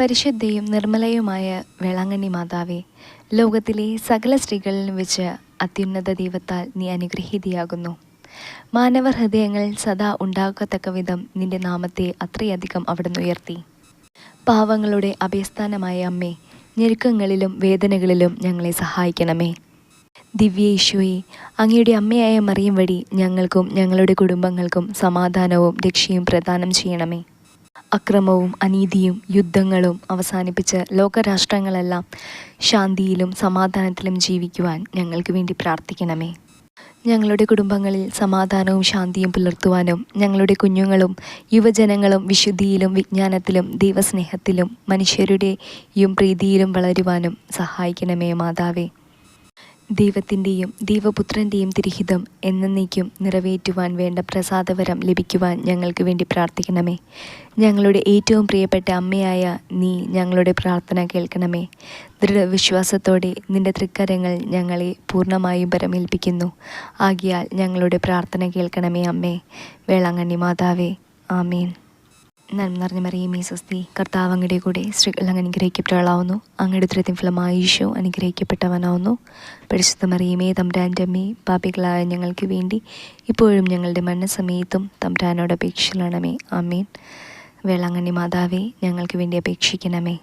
പരിശുദ്ധയും നിർമ്മലയുമായ വേളാങ്കണ്ണി മാതാവേ ലോകത്തിലെ സകല സ്ത്രീകളിലും വെച്ച് അത്യുന്നത ദൈവത്താൽ നീ അനുഗ്രഹീതിയാകുന്നു. മാനവ ഹൃദയങ്ങൾ സദാ ഉണ്ടാകത്തക്ക വിധം നിന്റെ നാമത്തെ അത്രയധികം അവിടുന്ന് ഉയർത്തി. പാവങ്ങളുടെ അഭയസ്ഥാനമായ അമ്മേ ഞെരുക്കങ്ങളിലും വേദനകളിലും ഞങ്ങളെ സഹായിക്കണമേ. ദിവ്യ യേശുവെ അങ്ങയുടെ അമ്മയായ മറിയം വഴി ഞങ്ങൾക്കും ഞങ്ങളുടെ കുടുംബങ്ങൾക്കും സമാധാനവും രക്ഷയും പ്രദാനം ചെയ്യണമേ. അക്രമവും അനീതിയും യുദ്ധങ്ങളും അവസാനിപ്പിച്ച് ലോകരാഷ്ട്രങ്ങളെല്ലാം ശാന്തിയിലും സമാധാനത്തിലും ജീവിക്കുവാൻ ഞങ്ങൾക്ക് വേണ്ടി പ്രാർത്ഥിക്കണമേ. ഞങ്ങളുടെ കുടുംബങ്ങളിൽ സമാധാനവും ശാന്തിയും പുലർത്തുവാനും ഞങ്ങളുടെ കുഞ്ഞുങ്ങളും യുവജനങ്ങളും വിശുദ്ധിയിലും വിജ്ഞാനത്തിലും ദൈവസ്നേഹത്തിലും മനുഷ്യരുടെയും പ്രീതിയിലും വളരുവാനും സഹായിക്കണമേ മാതാവേ. ദൈവത്തിന്റെയും ദൈവപുത്രന്റെയും തിരിഹിതം എന്നേക്കും നിറവേറ്റുവാൻ വേണ്ട പ്രസാദവരം ലഭിക്കുവാൻ ഞങ്ങൾക്ക് വേണ്ടി പ്രാർത്ഥിക്കണമേ. ഞങ്ങളുടെ ഏറ്റവും പ്രിയപ്പെട്ട അമ്മയായ നീ ഞങ്ങളുടെ പ്രാർത്ഥന കേൾക്കണമേ. ദൃഢവിശ്വാസത്തോടെ നിന്റെ തൃക്കരങ്ങൾ ഞങ്ങളെ പൂർണമായും പരമേൽപ്പിക്കുന്നു. ആകിയാൽ ഞങ്ങളുടെ പ്രാർത്ഥന കേൾക്കണമേ അമ്മേ. വേളാങ്കണ്ണി മാതാവേ ആമീൻ. നന്മ നിറഞ്ഞ മറിയമേ സ്വസ്തി. കർത്താവ് അങ്ങയുടെ കൂടെ സ്ത്രീകൾ അങ്ങ് അനുഗ്രഹിക്കപ്പെട്ടവളാവുന്നു. അങ്ങയുടെ ഉത്തരത്തിൻ ഫലമായി ഈശോ അനുഗ്രഹിക്കപ്പെട്ടവനാവുന്നു. പരിശുദ്ധ മറിയമേ തമ്പ്രാന്റെ അമ്മേ പാപികളായ ഞങ്ങൾക്ക് വേണ്ടി ഇപ്പോഴും ഞങ്ങളുടെ മരണസമയത്തും തമ്പ്രാനോട് അപേക്ഷിക്കണമേ. ആമീൻ. വേളാങ്കണ്ണി മാതാവേ ഞങ്ങൾക്ക് വേണ്ടി അപേക്ഷിക്കണമേ.